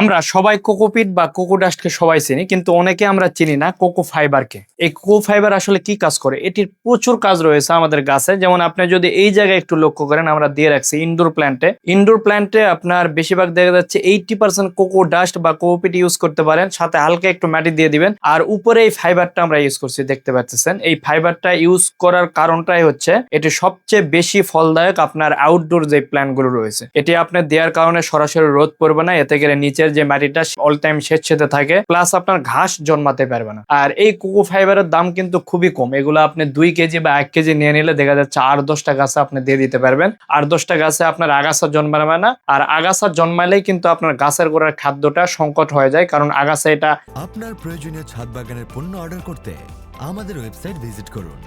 আমরা সবাই কোকোপিট বা কোকো ডাস্টকে সবাই চিনি, কিন্তু অনেকে আমরা চিনি না কোকো ফাইবারকে। এই কোকো ফাইবার আসলে কি কাজ করে? এটির প্রচুর কাজ রয়েছে আমাদের গাছে। যেমন আপনি যদি এই জায়গায় একটু লক্ষ্য করেন, আমরা দিয়ে রাখছি ইনডোর প্ল্যান্টে। ইনডোর প্ল্যান্টে আপনার বেশিরভাগ দেখা যাচ্ছে এইটি পার্সেন্ট কোকো ডাস্ট বা কোকোপিট ইউজ করতে পারেন। সাথে হালকা একটু মাটি দিয়ে দিবেন। আর উপরে এই ফাইবারটা আমরা ইউজ করছি, দেখতে পাচ্ছেন। এই ফাইবারটা ইউজ করার কারণটাই হচ্ছে, এটি সবচেয়ে বেশি ফলদায়ক আপনার আউটডোর যে প্ল্যানগুলো রয়েছে। এটি আপনার দেওয়ার কারণে সরাসরি রোদ পড়বে না, এতে গেলে নিচের যে মাটিটা অল টাইম সেচেতে থাকে প্লাস আপনার ঘাস জন্মাতে পারবে না। আর এই কোকো ফাইবারের দাম কিন্তু খুবই কম। এগুলো আপনি দুই কেজি বা এক কেজি নিয়ে নিলে দেখা যাচ্ছে আট দশটা গাছে আপনি দিয়ে দিতে পারবেন। আর দশটা গাছে আপনার আগাছা জন্মাবে না। আর আগাছা জন্মালেই কিন্তু আপনার গাছের গোড়ার খাদ্যটা সংকট হয়ে যায়, কারণ আগাছা এটা আপনার প্রয়োজনীয় ছাদ বাগানের পণ্য অর্ডার করতে আমাদের ওয়েবসাইট ভিজিট করুন।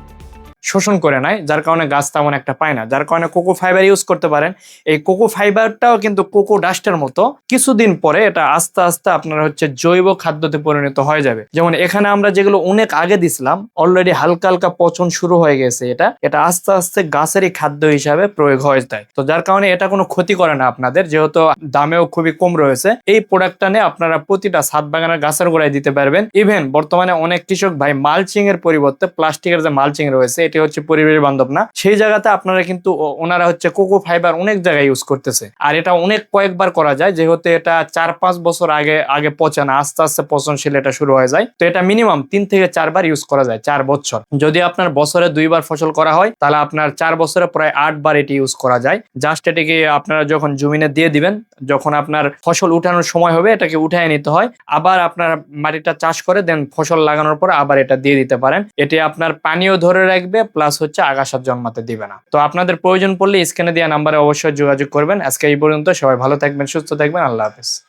শোষণ করে নেয়, যার কারণে গাছ তেমন একটা পায় না। যার কারণে কোকো ফাইবার ইউজ করতে পারেন। এই কোকো ফাইবারটাও কিন্তু কোকো ডাস্টের মতো কিছুদিন পরে এটা আস্তে আস্তে আপনার হচ্ছে জৈব খাদ্যতে পরিণত হয়ে যাবে। যেমন এখানে আমরা যেগুলো অনেক আগে দিছিলাম অলরেডি হালকা হালকা পচন শুরু হয়ে গেছে এটা। এটা আস্তে আস্তে গাছেরই খাদ্য হিসাবে প্রয়োগ হয়ে যায়। তো যার কারণে এটা কোনো ক্ষতি করে না আপনাদের, যেহেতু দামেও খুবই কম রয়েছে। এই প্রোডাক্টটা নিয়ে আপনারা প্রতিটা ছাদ বাগানের গাছের গোড়ায় দিতে পারবেন। ইভেন বর্তমানে অনেক কৃষক ভাই মালচিং এর পরিবর্তে প্লাস্টিকের যে মালচিং রয়েছে, এটি হচ্ছে পরিবেশ বান্ধব না। সেই জায়গাতে আপনারা কিন্তু ওনারা হচ্ছে কোকো ফাইবার অনেক জায়গায় ইউজ করতেছে। আর এটা অনেক কয়েকবার করা যায়, যেহেতু এটা চার পাঁচ বছর আগে আগে পচে না আস্তে আস্তে পচনশীল এটা শুরু হয়ে যায়। তো এটা মিনিমাম তিন থেকে চারবার ইউজ করা যায়, চার বছর। যদি আপনার বছরে দুইবার ফসল করা হয়, তাহলে আপনার চার বছরে প্রায় আটবার এটি ইউজ করা যায়। জাস্ট এটিকে আপনারা যখন জমিনে দিয়ে দিবেন, যখন আপনার ফসল উঠানোর সময় হবে, এটাকে উঠায় নিতে হয়। আবার আপনার মাটিটা চাষ করে দেন ফসল লাগানোর পর আবার এটা দিয়ে দিতে পারেন। এটি আপনার পানিও ধরে রাখবে প্লাস হচ্ছে আগাশার জন্মাতে দিবে না। তো আপনাদের প্রয়োজন পড়লে স্ক্রিনে দেওয়া নাম্বারে অবশ্যই যোগাযোগ করবেন। আজকে এই পর্যন্ত সবাই ভালো থাকবেন, সুস্থ থাকবেন। আল্লাহ হাফেজ।